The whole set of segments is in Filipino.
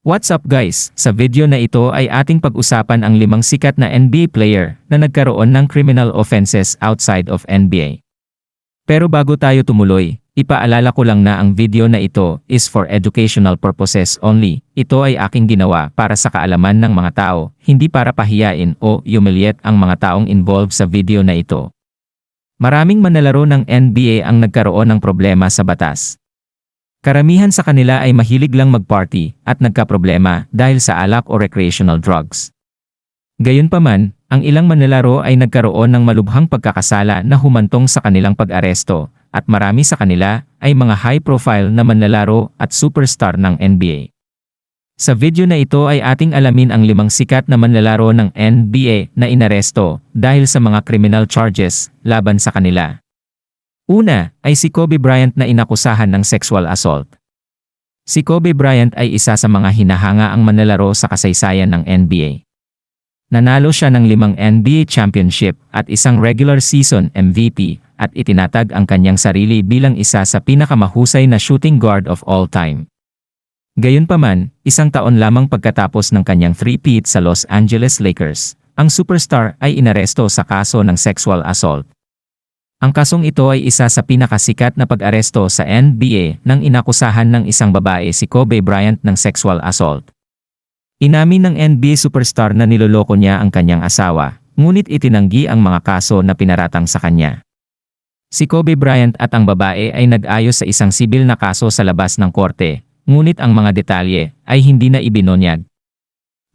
What's up guys? Sa video na ito ay ating pag-usapan ang limang sikat na NBA player na nagkaroon ng criminal offenses outside of NBA. Pero bago tayo tumuloy, ipaalala ko lang na ang video na ito is for educational purposes only. Ito ay aking ginawa para sa kaalaman ng mga tao, hindi para pahiyain o humiliate ang mga taong involved sa video na ito. Maraming manlalaro ng NBA ang nagkaroon ng problema sa batas. Karamihan sa kanila ay mahilig lang mag-party at nagkaproblema dahil sa alak o recreational drugs. Gayunpaman, ang ilang manlalaro ay nagkaroon ng malubhang pagkakasala na humantong sa kanilang pag-aresto at marami sa kanila ay mga high-profile na manlalaro at superstar ng NBA. Sa video na ito ay ating alamin ang limang sikat na manlalaro ng NBA na inaresto dahil sa mga criminal charges laban sa kanila. Una ay si Kobe Bryant na inakusahan ng sexual assault. Si Kobe Bryant ay isa sa mga hinahanga ang manlalaro sa kasaysayan ng NBA. Nanalo siya ng limang NBA championship at isang regular season MVP at itinatag ang kanyang sarili bilang isa sa pinakamahusay na shooting guard of all time. Gayunpaman, isang taon lamang pagkatapos ng kanyang three-peat sa Los Angeles Lakers, ang superstar ay inaresto sa kaso ng sexual assault. Ang kasong ito ay isa sa pinakasikat na pag-aresto sa NBA nang inakusahan ng isang babae si Kobe Bryant ng sexual assault. Inamin ng NBA superstar na niloloko niya ang kanyang asawa, ngunit itinanggi ang mga kaso na pinaratang sa kanya. Si Kobe Bryant at ang babae ay nag-ayos sa isang sibil na kaso sa labas ng korte, ngunit ang mga detalye ay hindi na ibinonyag.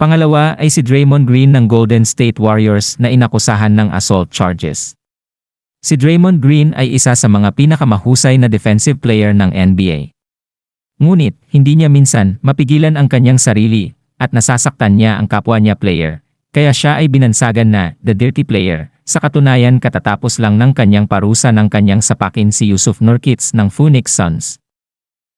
Pangalawa ay si Draymond Green ng Golden State Warriors na inakusahan ng assault charges. Si Draymond Green ay isa sa mga pinakamahusay na defensive player ng NBA. Ngunit, hindi niya minsan mapigilan ang kanyang sarili at nasasaktan niya ang kapwa niya player. Kaya siya ay binansagan na the dirty player. Sa katunayan katatapos lang ng kanyang parusa ng kanyang sapakin si Yusuf Nurkic ng Phoenix Suns.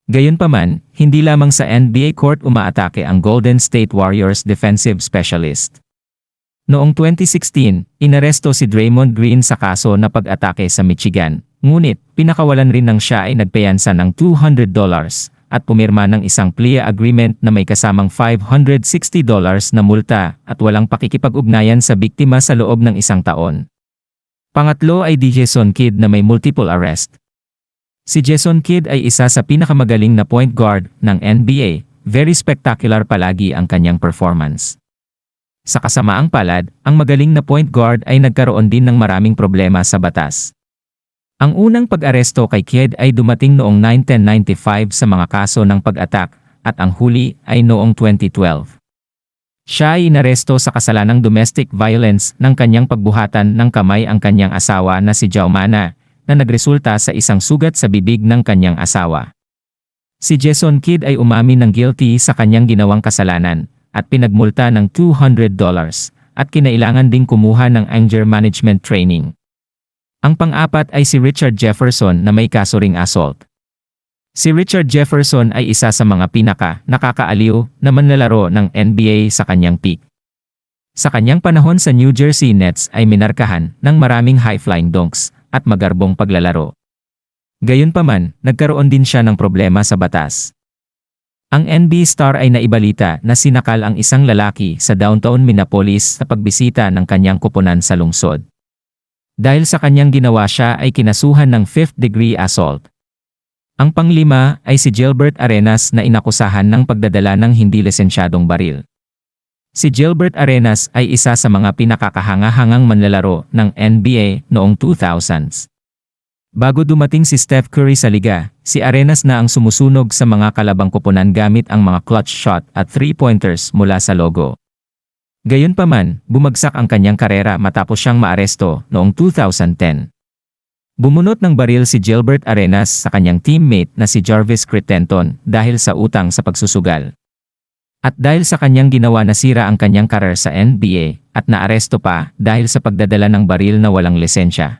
Gayunpaman, hindi lamang sa NBA court umaatake ang Golden State Warriors defensive specialist. Noong 2016, inaresto si Draymond Green sa kaso na pag-atake sa Michigan. Ngunit, pinakawalan rin ng siya ay nagpayansa ng $200 at pumirma ng isang plea agreement na may kasamang $560 na multa at walang pakikipag-ugnayan sa biktima sa loob ng isang taon. Pangatlo ay di Jason Kidd na may multiple arrest. Si Jason Kidd ay isa sa pinakamagaling na point guard ng NBA, very spectacular palagi ang kanyang performance. Sa kasamaang palad, ang magaling na point guard ay nagkaroon din ng maraming problema sa batas. Ang unang pag-aresto kay Kidd ay dumating noong 1995 sa mga kaso ng pag-atak at ang huli ay noong 2012. Siya ay inaresto sa kasalanang domestic violence ng kanyang pagbuhatan ng kamay ang kanyang asawa na si Jaumana na nagresulta sa isang sugat sa bibig ng kanyang asawa. Si Jason Kidd ay umamin ng guilty sa kanyang ginawang kasalanan at pinagmulta ng $200 at kinailangan ding kumuha ng anger management training. Ang pang-apat ay si Richard Jefferson na may kaso ring assault. Si Richard Jefferson ay isa sa mga pinaka nakakaaliw na manlalaro ng NBA sa kanyang peak. Sa kanyang panahon sa New Jersey Nets ay minarkahan ng maraming high-flying dunks at magarbong paglalaro. Gayunpaman, nagkaroon din siya ng problema sa batas. Ang NB star ay naibalita na sinakal ang isang lalaki sa downtown Minneapolis sa pagbisita ng kanyang kupunan sa lungsod. Dahil sa kanyang ginawa siya ay kinasuhan ng 5th degree assault. Ang panglima ay si Gilbert Arenas na inakusahan ng pagdadala ng hindi lisensyadong baril. Si Gilbert Arenas ay isa sa mga pinakakahanga-hangang manlalaro ng NBA noong 2000s. Bago dumating si Steph Curry sa liga, si Arenas na ang sumusunog sa mga kalabang kupunan gamit ang mga clutch shot at three-pointers mula sa logo. Gayunpaman, bumagsak ang kanyang karera matapos siyang maaresto noong 2010. Bumunot ng baril si Gilbert Arenas sa kanyang teammate na si Jarvis Crittenton dahil sa utang sa pagsusugal. At dahil sa kanyang ginawa nasira ang kanyang karer sa NBA at naaresto pa dahil sa pagdadala ng baril na walang lisensya.